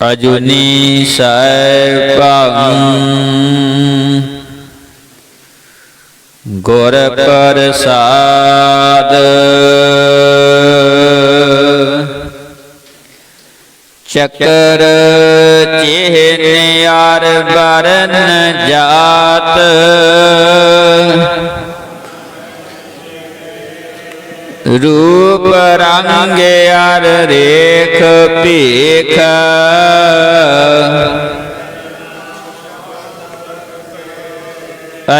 ਅਜੁਨੀ ਸੈਭੰ ਗੁਰ ਪ੍ਰਸਾਦ। ਚੱਕਰ ਚਿਹਨਿਆਰ ਬਰਨ ਜਾਤ। ਰੂਪ ਰੰਗ ਅਰ ਰੇਖ ਭੇਖ।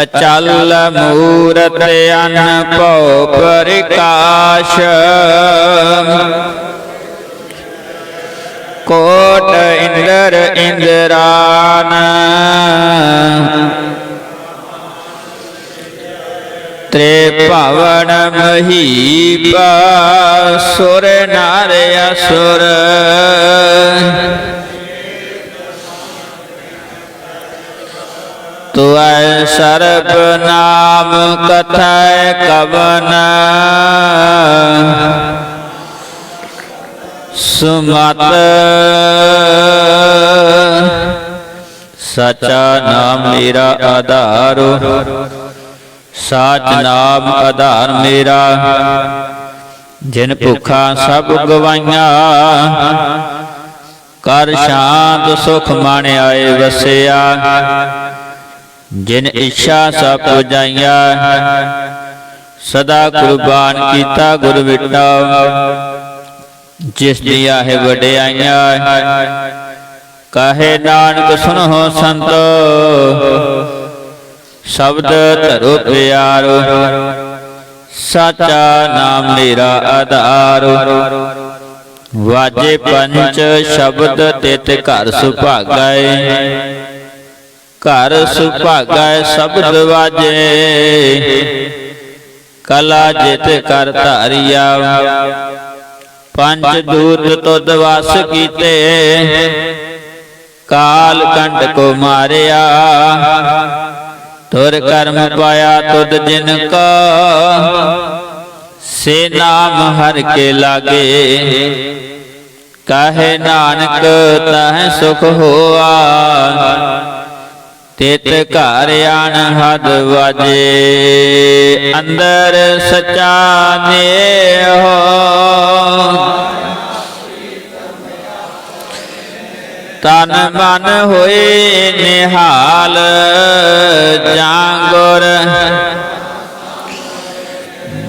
ਅਚਲ ਮੂਰਤ ਅਨਭਉ ਪ੍ਰਕਾਸ਼। ਕੋਟ ਇੰਦਰ ਇੰਦਰਾਨ। ਤ੍ਰੇ ਭਵਨ ਮਹੀਪ ਸੁਰ ਨਰ ਅਸੁਰ। ਤੁਐ ਸਰਬ ਨਾਮ ਕਥੈ ਕਵਨ। ਸੁਮਤ ਸਚਾ ਨਾਮ ਮੇਰਾ ਆਧਾਰੋ। ਸਾਚ ਨਾਮ ਆਧਾਰ ਮੇਰਾ। ਜਿਨ ਭੁਖਾ ਸਭ ਗਵਾਈਆਂ, ਕਰ ਸ਼ਾਂਤ ਸੁਖ ਮਨ ਆਏ ਵਸਿਆ। ਜਿਨ ਇੱਛਾ ਸਭ ਪੁਜਾਈਆਂ, ਸਦਾ ਕੁਰਬਾਨ ਕੀਤਾ ਗੁਰ ਵਿਟਾ। ਜਿਸ ਦੀਆਂ ਹੈ ਵਡਿਆਈਆਂ, ਕਾਹੇ ਨਾਨਕ ਸੁਣੋ ਸੰਤੋ। ਸ਼ਬਦ ਧਰੋ ਪਿਆਰੋ ਸਾਚਾ ਨਾਮ ਮੇਰਾ ਆਧਾਰ। ਵਾਜੇ ਪੰਚ ਸ਼ਬਦ ਤਿਤ ਘਰ ਸੁਭਾਗੈ ਘਰ ਸੁਭਾਗੈ ਸ਼ਬਦ ਵਾਜੇ। ਕਲਾ ਜਿਤ ਕਰ ਧਾਰਿਆ, ਪੰਜ ਦੂਤ ਤੁਧ ਵਸ ਕੀਤੇ। ਕਾਲ ਕੰਡ ਕੋ ਮਾਰਿਆ ਤੁਰ ਕਰਮ ਪਾਇਆ ਤੁਧ ਜਿਨ ਕਾ। ਸੇ ਨਾਮ ਹਰ ਕੇ ਲਾਗੇ। ਕਹੇ ਨਾਨਕ ਤਹ ਸੁਖ ਹੋਆ। ਤਿਤ ਘਰ ਆਣ ਹਦ ਵਾਜੇ। ਅੰਦਰ ਸਚਾ ਨੇ ਹੋ ਤਨ ਮਨ ਹੋਏ ਨਿਹਾਲ, ਜਾਂਗੁਰ।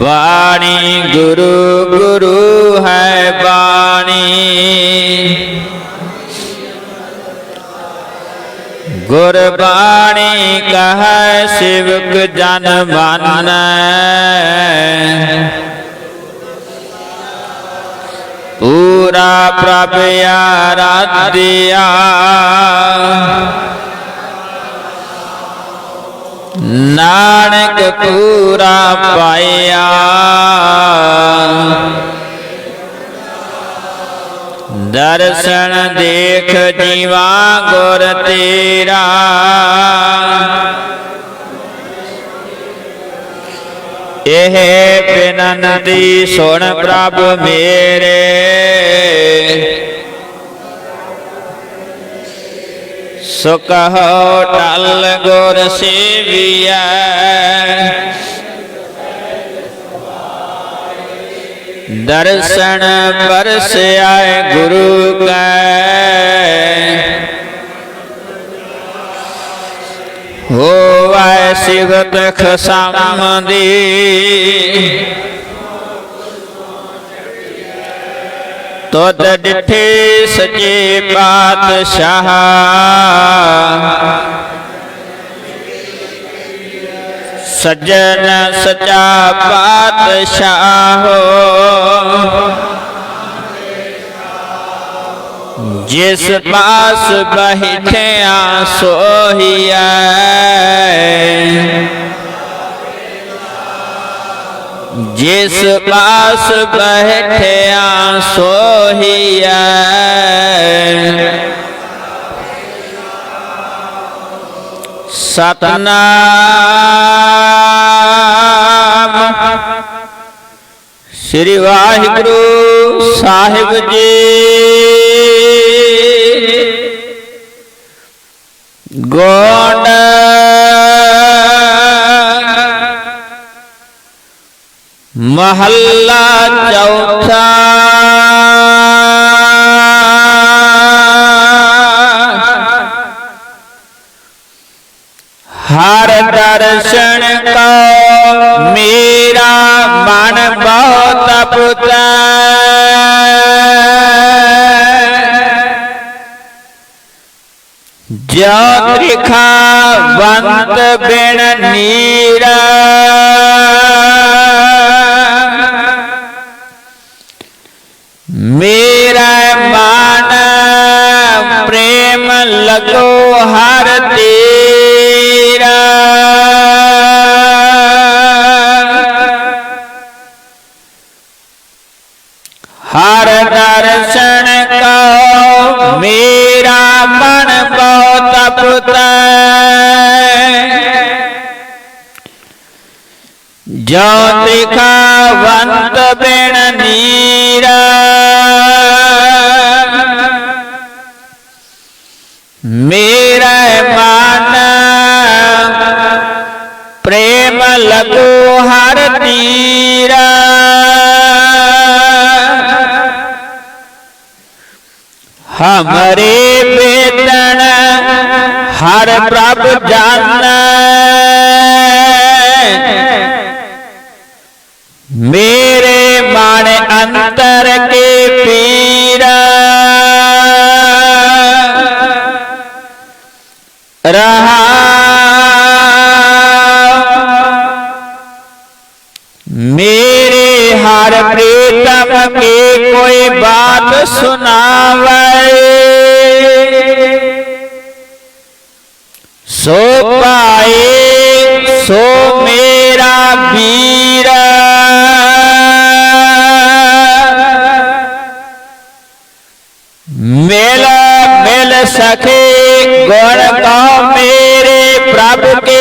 ਬਾਣੀ ਗੁਰੂ ਗੁਰੂ ਹੈ ਬਾਣੀ। ਗੁਰਬਾਣੀ ਕਹੈ, ਸਿਵਕ ਜਨ ਮਾਨੈ। ਪੂਰਾ ਪ੍ਰਭ ਆਰਾਧਿਆ। ਨਾਨਕ ਪੂਰਾ ਪਾਇਆ। ਦਰਸ਼ਨ ਦੇਖ ਜੀਵਾ ਗੁਰ ਤੇਰਾ। ਇਹ ਬਿਨੰਦੀ ਸੁਣ ਪ੍ਰਭ ਮੇਰੇ। ਸੁਖ ਹੋ ਟਲ ਗੁਰ ਸੇਵੀਐ। ਦਰਸ਼ਨ ਪਰਸਿਆ ਗੁਰੂ ਕੈ। ਹੋ ਸਿਵਤ ਖਸਮ ਤੁਧ ਡਿਠੇ ਸਚੇ ਪਾਤਸ਼ਾਹ। ਸੱਜਣ ਸਚਾ ਪਾਤਸ਼ਾਹ। ਜਿਸ ਪਾਸ ਬਹਿਠਿਆ ਸੋਹੀਐ। ਜਿਸ ਪਾਸ ਬਹਿਠਿਆ ਸੋਹੀਐ। ਸਤਨਾਮ ਸ੍ਰੀ ਵਾਹਿਗੁਰੂ ਸਾਹਿਬ ਜੀ। ਗੋਂਡ ਮਹੱਲਾ ਚੌਥਾ ਹਰ ਦਰਸ਼ਨ ਕੋ ਮੇਰਾ ਮਨ ਬਹੁਤ ਤਪਤੈ ਜੋ ਤ੍ਰਿਖਾ ਬੰਤ ਬਿਨ ਨੀਰਾ। ਮੇਰਾ ਮਨ ਪ੍ਰੇਮ ਲਗੋ ਹਾ। ਜੋ ਦਿਖਾਵੰਤ ਬਿਨ ਨੀਰਾ ਮੇਰਾ ਮਨ ਪ੍ਰੇਮ ਲਗੋ ਹਰ ਤੀਰਾ ਹਮਰੇ ਬੇਦਨ ਹਰ ਪ੍ਰਭ ਜਾਣੈ ਸੋ ਪਾਏ ਸੋ ਮੇਰਾ ਵੀਰਾ। ਮਿਲ ਮਿਲ ਸਖੇ, ਗੁਣ ਕਾ ਮੇਰੇ ਪ੍ਰਭ ਕੇ।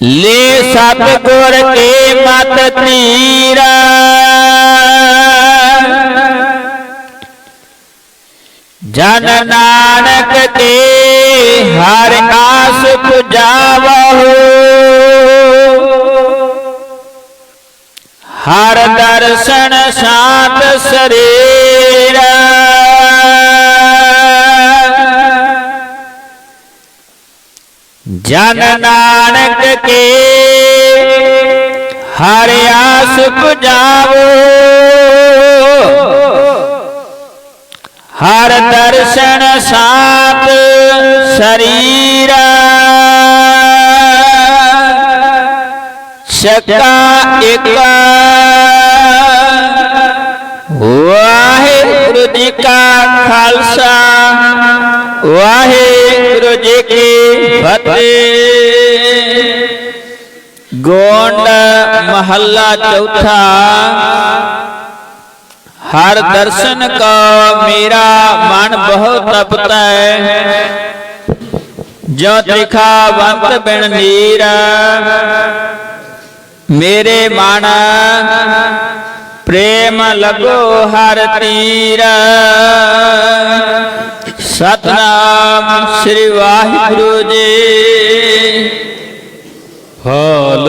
ਲੈ ਸਤਿਗੁਰ ਕੇ ਮਤ ਤੀਰਾ ਜਨ ਨਾਨਕ ਕੇ ਹਰ ਆਸ ਪੁਜਾਵਹੁ। ਹਰ ਦਰਸ਼ਨ ਸਾਤ ਸਰੀਰਾ। ਜਨ ਨਾਨਕ ਕੇ ਹਰ ਆਸ ਪੁਜਾਵੋ ਹਰ ਦਰਸ਼ਨ ਸਾਤ ਸਰੀਰਾ। ਸਕਾ ਇਕ ਵਾਹਿਗੁਰੂ ਜੀ ਕਾ ਖਾਲਸਾ। ਵਾਹਿਗੁਰੂ ਜੀ ਕੀ ਫਤਿਹ। ਗੋਂਡ ਮਹੱਲਾ ਚੌਥਾ। ਹਰ ਦਰਸ਼ਨ ਕਾ ਮੇਰਾ ਮਨ ਬਹੁਤ ਤਪਤਾ। ਹੈ ਜੋ ਤ੍ਰਿਖਾ ਬੰਤ ਬਿਨ ਨੀਰ। ਮੇਰੇ ਮਨ ਪ੍ਰੇਮ ਲਗੋ ਹਰ ਤੀਰ। ਸਤਨਾਮ ਸ੍ਰੀ ਵਾਹਿਗੁਰੂ ਜੀ। ਹਾਲ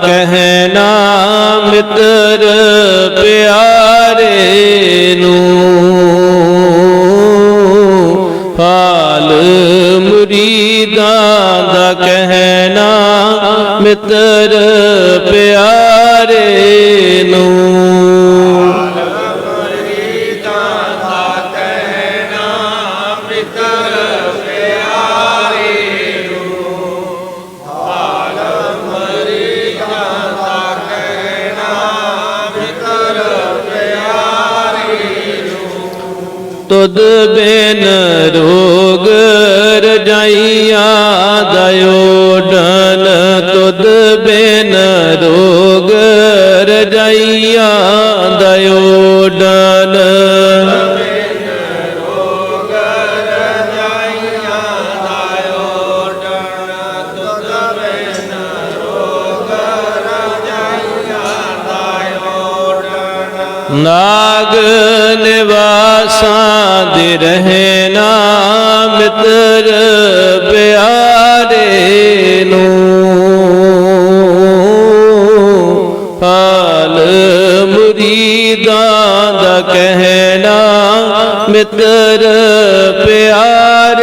ਮੁਰੀਦਾਂ ਦਾ ਕਹਿਣਾ ਮਿੱਤਰ ਤੁਧ ਬਿਨ ਰੋਗ ਰਜਾਈਆਂ ਦਇਓਡਨ ਤੁਧ ਬਿਨ ਰੋਗ ਰਜਾਈਆਂ ਦਇਓਡਨ ਨਾਗ ਨਿਵਾਸਾਂ ਦੇ ਰਹਿਣਾ ਮਿੱਤਰ ਪਿਆਰੇ ਨੂੰ। ਹਾਲ ਮੁਰੀਦਾਂ ਦਾ ਕਹਿਣਾ ਮਿੱਤਰ ਪਿਆਰੇ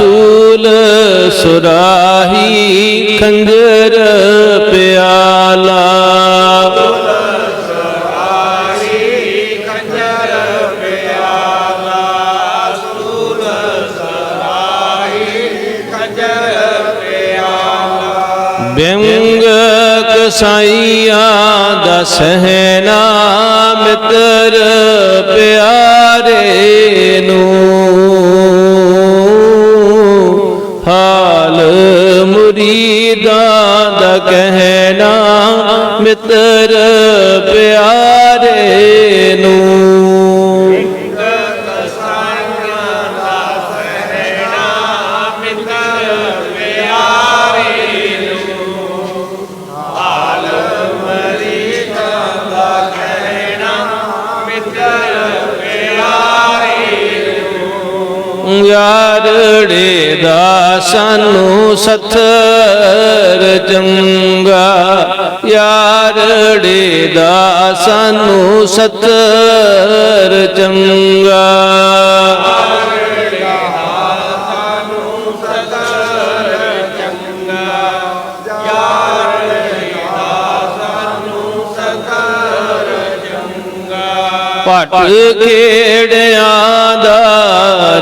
ਸੂਲ ਸੁਰਾਹੀ ਖੰਜਰ ਪਿਆਲਾ। ਬਿੰਗ ਕਸਾਈਆਂ ਦਸ ਸਹਿਣਾ ਯਾਰੜੇ ਦਾ ਸਾਨੂੰ ਸਥਰ ਚੰਗਾ। ਯਾਰੜੇ ਦਾ ਸਾਨੂੰ ਸਥਰ ਚੰਗਾ। ਪਟ ਖੇੜਿਆਂ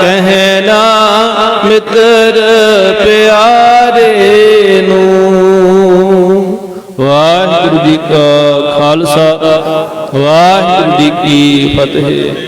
ਕਹਿਣਾ ਮਿੱਤਰ ਪਿਆਰੇ ਨੂੰ। ਵਾਹਿਗੁਰੂ ਜੀ ਕਾ ਖਾਲਸਾ ਵਾਹਿਗੁਰੂ ਜੀ ਕੀ ਫਤਿਹ।